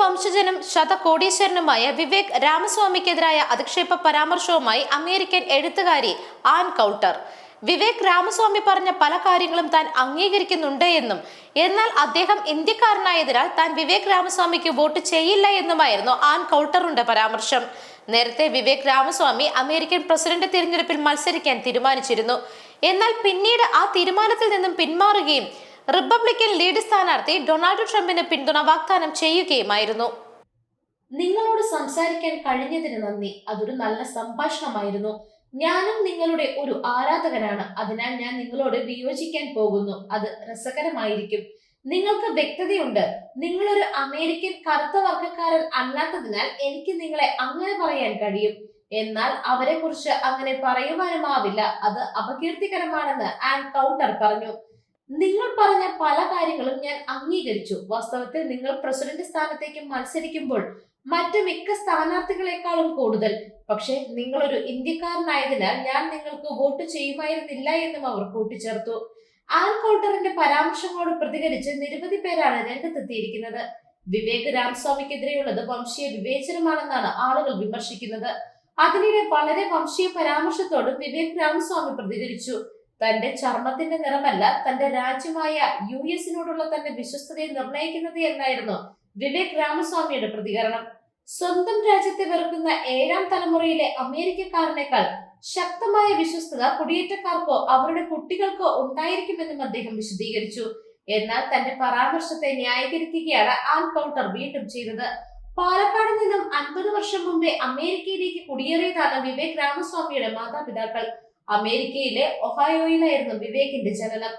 വംശജനും ശതകോടീശ്വരനുമായ വിവേക് രാമസ്വാമിക്കെതിരായ അധിക്ഷേപ പരാമർശവുമായി അമേരിക്കൻ എഴുത്തുകാരി ആൻ കൗട്ടർ വിവേക് രാമസ്വാമി പറഞ്ഞ പല കാര്യങ്ങളും താൻ അംഗീകരിക്കുന്നുണ്ട് എന്നും എന്നാൽ അദ്ദേഹം ഇന്ത്യക്കാരനായതിനാൽ താൻ വിവേക് രാമസ്വാമിക്ക് വോട്ട് ചെയ്യില്ല എന്നുമായിരുന്നു ആൻ കൗട്ടറുടെ പരാമർശം. നേരത്തെ വിവേക് രാമസ്വാമി അമേരിക്കൻ പ്രസിഡന്റ് തിരഞ്ഞെടുപ്പിൽ മത്സരിക്കാൻ തീരുമാനിച്ചിരുന്നു. എന്നാൽ പിന്നീട് ആ തീരുമാനത്തിൽ നിന്നും പിന്മാറുകയും റിപ്പബ്ലിക്കൻ ലീഡ് സ്ഥാനാർത്ഥി ഡൊണാൾഡ് ട്രംപിന് പിന്തുണ വാഗ്ദാനം ചെയ്യുകയുമായിരുന്നു. നിങ്ങളോട് സംസാരിക്കാൻ കഴിഞ്ഞതിന് നന്ദി. അതൊരു നല്ല സംഭാഷണമായിരുന്നു. ഞാനും നിങ്ങളുടെ ഒരു ആരാധകനാണ്. അതിനാൽ ഞാൻ നിങ്ങളോട് വിയോജിക്കാൻ പോകുന്നു. അത് രസകരമായിരിക്കും. നിങ്ങൾക്ക് വ്യക്തതയുണ്ട്. നിങ്ങളൊരു അമേരിക്കൻ കറുത്ത വർഗക്കാരൻ അല്ലാത്തതിനാൽ എനിക്ക് നിങ്ങളെ അങ്ങനെ പറയാൻ കഴിയും. എന്നാൽ അവരെ കുറിച്ച് അങ്ങനെ പറയുവാനുമാവില്ല. അത് അപകീർത്തികരമാണെന്ന് ആൻ കൗണ്ടർ പറഞ്ഞു. നിങ്ങൾ പറഞ്ഞ പല കാര്യങ്ങളും ഞാൻ അംഗീകരിച്ചു. വാസ്തവത്തിൽ നിങ്ങൾ പ്രസിഡന്റ് സ്ഥാനത്തേക്ക് മത്സരിക്കുമ്പോൾ മറ്റു മിക്ക സ്ഥാനാർത്ഥികളെക്കാളും കൂടുതൽ. പക്ഷേ നിങ്ങളൊരു ഇന്ത്യക്കാരനായതിനാൽ ഞാൻ നിങ്ങൾക്ക് വോട്ട് ചെയ്യുമായിരുന്നില്ല എന്നും അവർ കൂട്ടിച്ചേർത്തു. ആൻ കൗണ്ടറിന്റെ പരാമർശങ്ങളോട് പ്രതികരിച്ച് നിരവധി പേരാണ് രംഗത്തെത്തിയിരിക്കുന്നത്. വിവേക് രാംസ്വാമിക്കെതിരെയുള്ളത് വംശീയ വിവേചനമാണെന്നാണ് ആളുകൾ വിമർശിക്കുന്നത്. അതിനിടെ വളരെ വംശീയ പരാമർശത്തോടും വിവേക് രാമസ്വാമി പ്രതികരിച്ചു. തന്റെ ചർമ്മത്തിന്റെ നിറമല്ല തന്റെ രാജ്യമായ യു എസിനോടുള്ള തന്റെ വിശ്വസ്തതയെ നിർണയിക്കുന്നത് എന്നായിരുന്നു വിവേക് രാമസ്വാമിയുടെ പ്രതികരണം. സ്വന്തം രാജ്യത്തെ വെറുക്കുന്ന ഏഴാം തലമുറയിലെ അമേരിക്കക്കാരനേക്കാൾ ശക്തമായ വിശ്വസ്തത കുടിയേറ്റക്കാർക്കോ അവരുടെ കുട്ടികൾക്കോ ഉണ്ടായിരിക്കുമെന്നും അദ്ദേഹം വിശദീകരിച്ചു. എന്നാൽ തന്റെ പരാമർശത്തെ ന്യായീകരിക്കുകയാണ് ആൻ കൗണ്ടർ വീണ്ടും ചെയ്തത്. പാലക്കാട് നിന്നും അൻപത് വർഷം മുമ്പേ അമേരിക്കയിലേക്ക് കുടിയേറിയതാണ് വിവേക് രാമസ്വാമിയുടെ മാതാപിതാക്കൾ. അമേരിക്കയിലെ ഒഹായോയിലായിരുന്നു വിവേകിന്റെ ജനനം.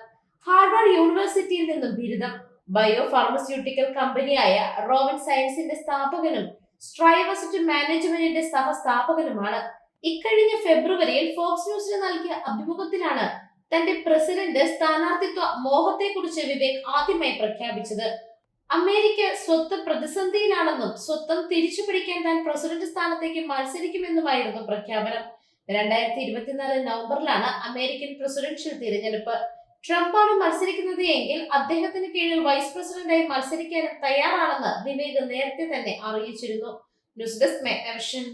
ഹാർവാർഡ് യൂണിവേഴ്സിറ്റിയിൽ നിന്നും ബിരുദം. ബയോ ഫാർമസ്യൂട്ടിക്കൽ കമ്പനിയായ റോവൻ സയൻസിന്റെ സ്ഥാപകനും സ്ട്രൈവസിറ്റി മാനേജ്മെന്റിന്റെ സഹസ്ഥാപകനുമാണ്. ഇക്കഴിഞ്ഞ ഫെബ്രുവരിയിൽ ഫോക്സ് ന്യൂസിന് നൽകിയ അഭിമുഖത്തിലാണ് തന്റെ പ്രസിഡന്റ് സ്ഥാനാർത്ഥിത്വ മോഹത്തെക്കുറിച്ച് വിവേക് ആദ്യമായി പ്രഖ്യാപിച്ചത്. അമേരിക്ക സ്വത്ത് പ്രതിസന്ധിയിലാണെന്നും സ്വത്തം തിരിച്ചു പിടിക്കാൻ താൻ പ്രസിഡന്റ് സ്ഥാനത്തേക്ക് മത്സരിക്കുമെന്നുമായിരുന്നു പ്രഖ്യാപനം. രണ്ടായിരത്തി ഇരുപത്തിനാല് നവംബറിലാണ് അമേരിക്കൻ പ്രസിഡൻഷ്യൽ തിരഞ്ഞെടുപ്പ്. ട്രംപാണ് മത്സരിക്കുന്നത് എങ്കിൽ അദ്ദേഹത്തിന് കീഴിൽ വൈസ് പ്രസിഡന്റായി മത്സരിക്കാനും തയ്യാറാണെന്ന് വിവേക് നേരത്തെ തന്നെ അറിയിച്ചിരുന്നു. News desk മെഗ്നവിഷൻ